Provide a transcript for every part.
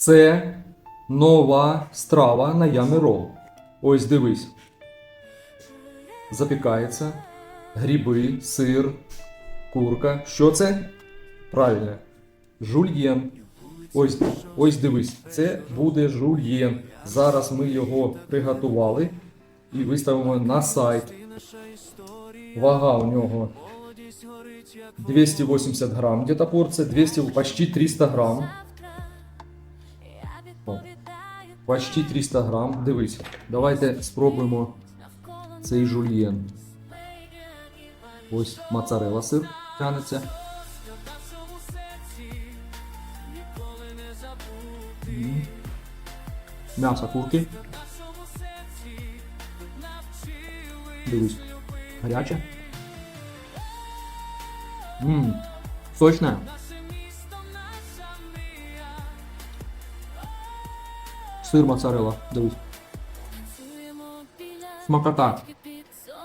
Це нова страва на ямі рол. Ось дивись. Запікається. Гриби, сир, курка. Що це? Правильно. Жульєн. Ось, ось дивись, це буде жульєн. Зараз ми його приготували і виставимо на сайт. Вага у нього 280 грам, где-то порция, 200, почти 300 грам. Почти 300 грам. Дивись, давайте спробуємо цей жульєн. Ось моцарелла сир тянеться. М'ясо курки. Дивись. Гаряче. Ммм, сочне. Сир моцарелла, дивись. Смакота.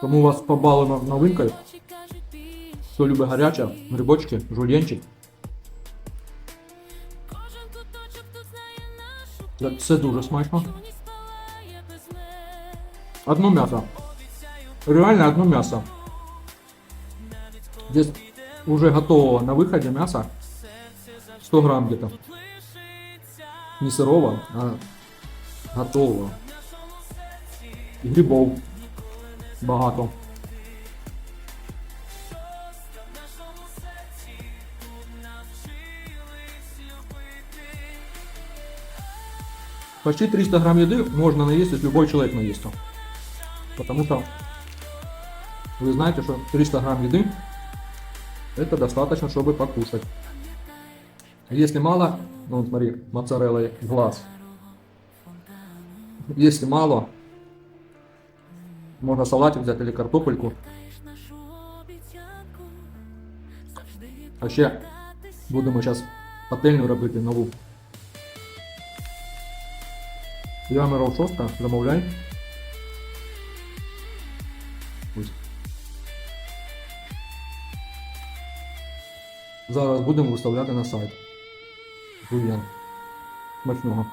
Тому вас побалено новинкою. Хто любить гаряче, грибочки, жульєнчик. Це- дуже смачно. Одно м'ясо. Реально одно мясо. Здесь уже готового на выходе мяса 100 грамм где-то. Не сырого, а готового. И грибов багато. Почти 300 грамм еды можно наесть, если любой человек наестся. Потому что вы знаете, что 300 грамм еды это достаточно, чтобы покушать. Если мало, ну вот смотри, моцарелла глаз. Если мало, можно салатик взять или картопельку. А ще будемо зараз пательню робити нову. Я Миров Шостка, замовляй. Зараз будемо виставляти на сайт. Жульєн. Смачного.